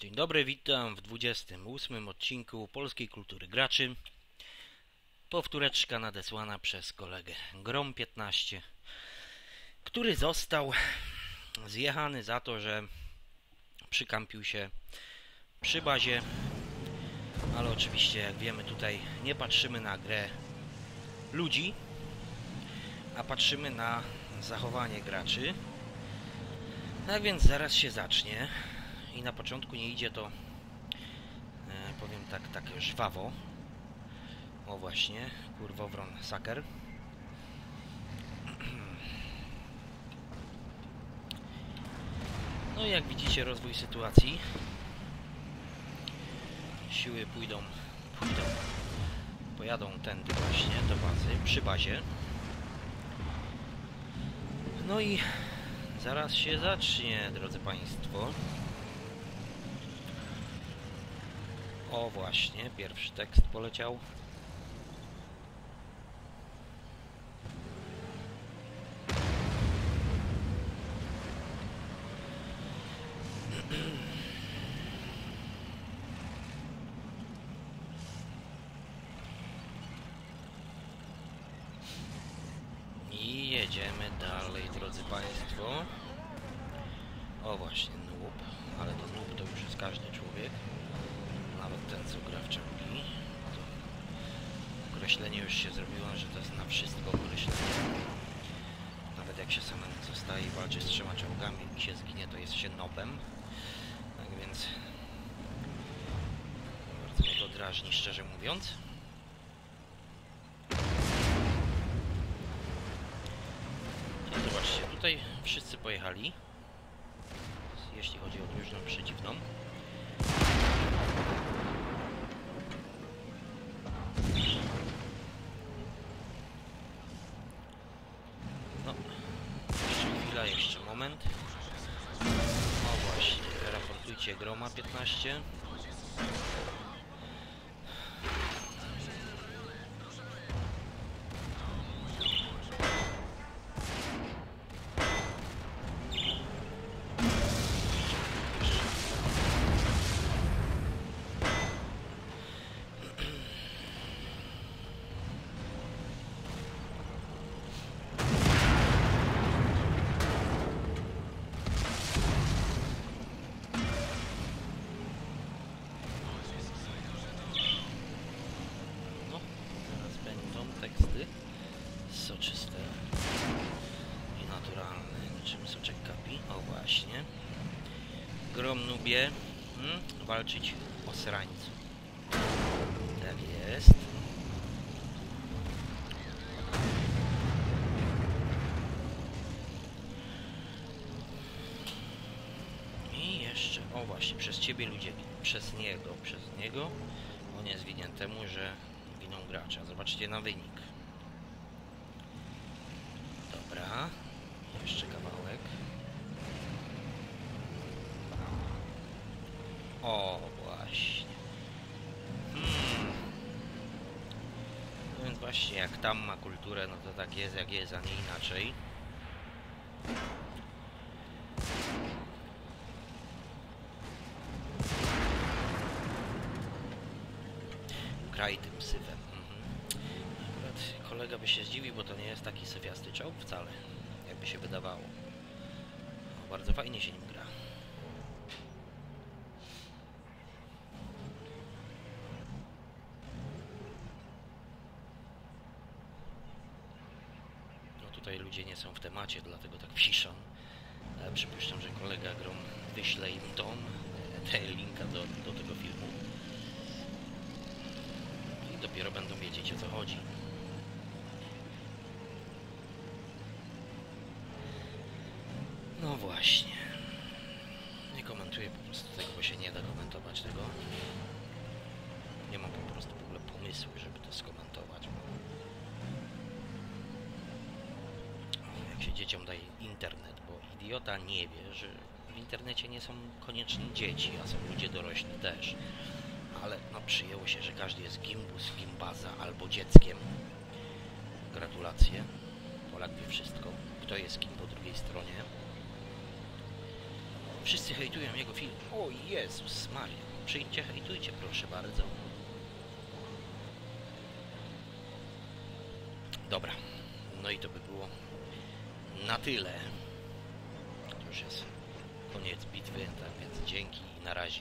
Dzień dobry, witam w 28 odcinku Polskiej Kultury Graczy. Powtóreczka nadesłana przez kolegę Grom15, który został zjechany za to, że przykampił się przy bazie. Ale oczywiście, jak wiemy, tutaj nie patrzymy na grę ludzi, a patrzymy na zachowanie graczy. Tak więc zaraz się zacznie i na początku nie idzie to, e, powiem tak, tak żwawo. O właśnie, kurwowron saker. No i jak widzicie rozwój sytuacji. Siły pójdą, pójdą, pojadą tędy właśnie do bazy, przy bazie. No i zaraz się zacznie, drodzy Państwo. O właśnie, pierwszy tekst poleciał. I jedziemy dalej, drodzy Państwo. O właśnie, noob, ale to noob to już jest każdy człowiek. Ten, co gra w czołgi. To określenie już się zrobiło, że to jest na wszystko określenie. Nawet jak się samemu zostaje i walczy z trzema czołgami i się zginie, to jest się nobem. Tak więc... Bardzo mnie to drażni, szczerze mówiąc. I zobaczcie, tutaj wszyscy pojechali. Jeśli chodzi o drużynę przeciwną. No, jeszcze chwila, jeszcze moment. O właśnie, raportujcie Groma 15. No, teraz będą teksty soczyste i naturalne, niczym soczek kapi. O właśnie. Grom nubie, hmm? walczyć o srańcu. Tak jest. I jeszcze, o właśnie, przez ciebie ludzie, przez niego, przez niego, on jest winien temu, że winą gracza. Zobaczcie na wynik. Dobra, jeszcze kawałek. O, właśnie. Hmm. Więc właśnie, jak tam ma kulturę, no to tak jest, jak jest, a nie inaczej. kraj tym syfem. Kolega by się zdziwił, bo to nie jest taki syfiasty czołg wcale, jakby się wydawało. No, bardzo fajnie się nim gra. No tutaj ludzie nie są w temacie, dlatego tak piszą. Ale przypuszczam, że kolega Grom wyśle im te linka do, do tego filmu i dopiero będą wiedzieć o co chodzi. No właśnie. Nie komentuję po prostu tego, bo się nie da komentować tego. Nie mam po prostu w ogóle pomysłu, żeby to skomentować. Jak się dzieciom daje internet, bo idiota nie wie, że w internecie nie są koniecznie dzieci, a są ludzie dorośli też ale no przyjęło się, że każdy jest gimbus, gimbaza albo dzieckiem. Gratulacje. Polak wie wszystko. Kto jest kim po drugiej stronie. Wszyscy hejtują jego film. O Jezus Maria. Przyjdźcie, hejtujcie, proszę bardzo. Dobra. No i to by było na tyle. To już jest koniec bitwy, tak więc dzięki i na razie.